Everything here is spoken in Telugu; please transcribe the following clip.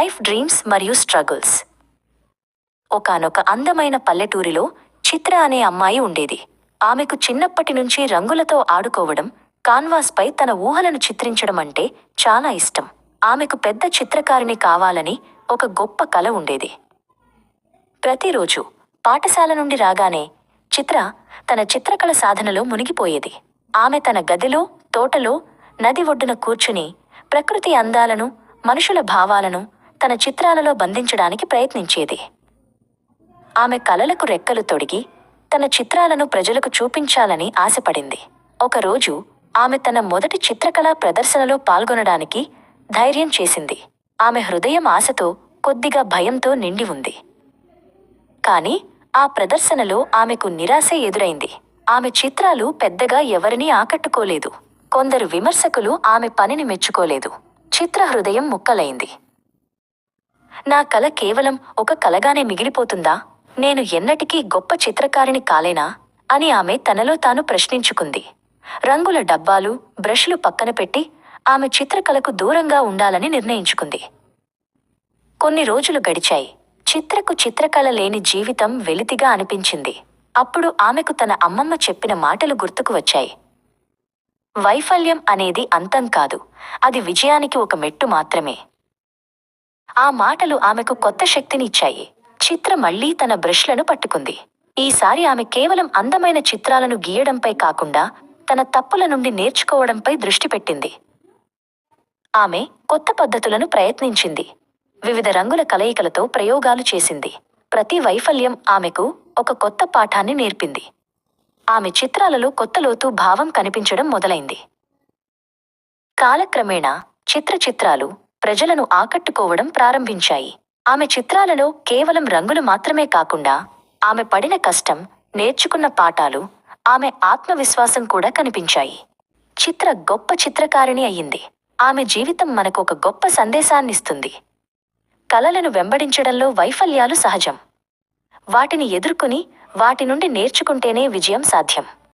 లైఫ్ డ్రీమ్స్ మరియు స్ట్రగుల్స్. ఒకానొక అందమైన పల్లెటూరిలో చిత్ర అనే అమ్మాయి ఉండేది. ఆమెకు చిన్నప్పటి నుంచి రంగులతో ఆడుకోవడం కాన్వాస్పై తన ఊహలను చిత్రించడం అంటే చాలా ఇష్టం. ఆమెకు పెద్ద చిత్రకారిణి కావాలని ఒక గొప్ప కల ఉండేది. ప్రతిరోజు పాఠశాల నుండి రాగానే చిత్ర తన చిత్రకళ సాధనలో మునిగిపోయేది. ఆమె తన గదిలో తోటలో నది ఒడ్డున కూర్చుని ప్రకృతి అందాలను మనుషుల భావాలను తన చిత్రాలలో బంధించడానికి ప్రయత్నించేది. ఆమె కలలకు రెక్కలు తొడిగి తన చిత్రాలను ప్రజలకు చూపించాలని ఆశపడింది. ఒకరోజు ఆమె తన మొదటి చిత్రకళా ప్రదర్శనలో పాల్గొనడానికి ధైర్యం చేసింది. ఆమె హృదయం ఆశతో కొద్దిగా భయంతో నిండి ఉంది. కాని ఆ ప్రదర్శనలో ఆమెకు నిరాశ ఎదురైంది. ఆమె చిత్రాలు పెద్దగా ఎవరినీ ఆకట్టుకోలేదు. కొందరు విమర్శకులు ఆమె పనిని మెచ్చుకోలేదు. చిత్ర హృదయం ముక్కలైంది. నా కల కేవలం ఒక కలగానే మిగిలిపోతుందా? నేను ఎన్నటికీ గొప్ప చిత్రకారిణి కాలేనా? అని ఆమె తనలో తాను ప్రశ్నించుకుంది. రంగుల డబ్బాలు బ్రష్లు పక్కన పెట్టి ఆమె చిత్రకళకు దూరంగా ఉండాలని నిర్ణయించుకుంది. కొన్ని రోజులు గడిచాయి. చిత్రకు చిత్రకళ లేని జీవితం వెలితిగా అనిపించింది. అప్పుడు ఆమెకు తన అమ్మమ్మ చెప్పిన మాటలు గుర్తుకు వచ్చాయి. వైఫల్యం అనేది అంతం కాదు. అది విజయానికి ఒక మెట్టు మాత్రమే. ఆ మాటలు ఆమెకు కొత్త శక్తినిచ్చాయి. చిత్ర మళ్ళీ తన బ్రష్లను పట్టుకుంది. ఈసారి ఆమె కేవలం అందమైన చిత్రాలను గీయడంపై కాకుండా తన తప్పుల నుండి నేర్చుకోవడంపై దృష్టి పెట్టింది. ఆమె కొత్త పద్ధతులను ప్రయత్నించింది. వివిధ రంగుల కలయికలతో ప్రయోగాలు చేసింది. ప్రతి వైఫల్యం ఆమెకు ఒక కొత్త పాఠాన్ని నేర్పింది. ఆమె చిత్రాలలో కొత్త లోతు భావం కనిపించడం మొదలైంది. కాలక్రమేణా చిత్ర చిత్రాలు ప్రజలను ఆకట్టుకోవడం ప్రారంభించాయి. ఆమె చిత్రాలలో కేవలం రంగులు మాత్రమే కాకుండా ఆమె పడిన కష్టం నేర్చుకున్న పాఠాలు ఆమె ఆత్మవిశ్వాసం కూడా కనిపించాయి. చిత్ర గొప్ప చిత్రకారిణి అయ్యింది. ఆమె జీవితం మనకు ఒక గొప్ప సందేశాన్నిస్తుంది. కలలను వెంబడించడంలో వైఫల్యాలు సహజం. వాటిని ఎదుర్కొని వాటి నుండి నేర్చుకుంటేనే విజయం సాధ్యం.